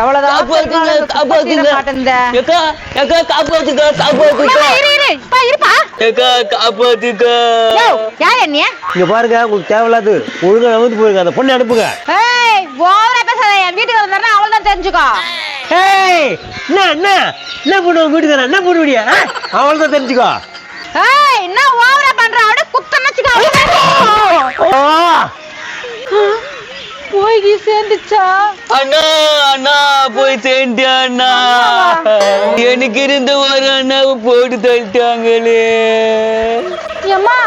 எவ்வளவுதான் குப்பை தீர மாட்டேன்தே. ஏக்கா ஏக்கா காப்பாத்துக்க காப்பாத்துக்க ஏம்மா, இரு இரு பா இருப்பா. ஏக்கா காப்பாத்துக்க யோ யார் என்னைய? இங்க பாருங்க உங்களுக்கு தேவையில்லாது. ஒழுங்கா வந்து போயிருங்க அந்த பொண்ணை அனுப்புங்க. ஓவரா பேசாத. என் வீட்டுக்கு வந்தாருன்னா அவள் தான் தெரிஞ்சுக்கோ. ஏய் என்ன என்ன? என்ன பண்ணுவோம் வீட்டுக்கு என்ன பண்ணுவியா அவள் தான் தெரிஞ்சுக்கோ. ஏய் என்ன ஓவரா பண்ற? அப்படியே குத்தம் வச்சுக்கோ. போய் சேர்ந்துச்சா அண்ணா அண்ணா போய் சேர்ந்து அண்ணா. எனக்கு இருந்த ஒரு அண்ணாவை போட்டு தள்ளிட்டாங்களே. ஏம்மா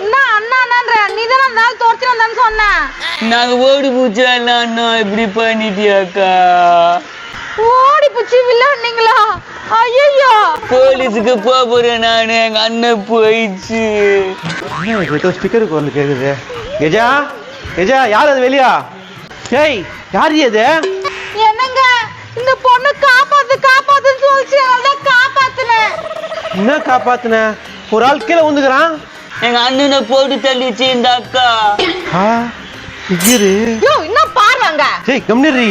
என்ன அண்ணா அண்ணான்ற? நீ தானே அந்த நாள் தோர்த்து வந்தான்னு சொன்ன. நாங்க ஓடி பூச்சா அண்ணா இப்படி பண்ணிட்டியாக்கா? ஓடி புச்சி வில்லான்னீங்களா ஐயோ போலீஸுக்கு போக போறேன் நானு எங்க அண்ணன் போயிடுச்சு. ஏதோ ஸ்பீக்கருக்கு வந்து கேக்குது. கெஜா கெஜா யார் அது வெளியா? ஏய் யார் இது? என்னங்க? இந்த பொண்ணு காப்பாத்து காப்பாத்துன்னு சொல்லிச்சு. அதான் காப்பாத்துனேன் என்ன காப்பாத்துன? ஒரு ஆள் கீழே வந்துக்கிறான் எங்க அண்ணனை போட்டு தள்ளிச்சு இந்த அக்கா. ஆ இரு யோ இன்னும் பாருவாங்க ஏய் கம்னிரி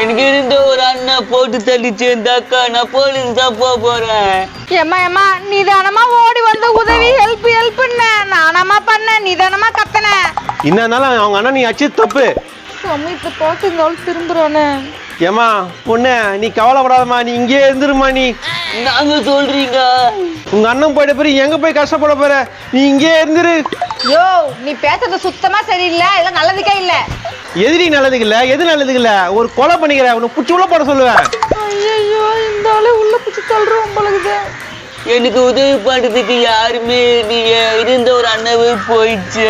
எனக்கு இருந்த ஒரு அண்ணன் போட்டு தள்ளிச்சு இந்த அக்கா. நான் போலீஸ் தான் போக போறேன். ஏம்மா ஏம்மா நிதானமா ஓடி வந்து உதவி ஹெல்ப் ஹெல்ப்ன நானாமா பண்ணேன் நிதானமா கத்தனேன் என்னன்னாலும் அவங்க அண்ணன் நீ அச்சு தப்பு. சமயத்தை பார்த்து இந்த ஆள் திரும்புறானே ஏமா பொண்ணு நீ கவலைப்படாதம்மா நீ இங்கேயே இருந்துருமா நீ. நாங்க சொல்றீங்க. உங்க அண்ணன் போயிட்ட பிறகு எங்க போய் கஷ்டப்பட போற? நீ இங்கேயே இருந்துரு. யோ நீ பேசுறது சுத்தமா சரியில்லை இதெல்லாம் நல்லதுக்கே இல்ல. எதிரி நல்லதுக்கு இல்ல? எது நல்லதுக்கு இல்ல? ஒரு கொலை பண்ணிக்கிற உனக்கு புடிச்சு உள்ள போட சொல்லுவேன். ஐயோ இந்த ஆளு உள்ள பிடிச்சி தள்ளுறோம் பழகுது எனக்கு உதவி பண்றதுக்கு யாருமே இல்லையே. இருந்த ஒரு அண்ணவே போயிடுச்சு.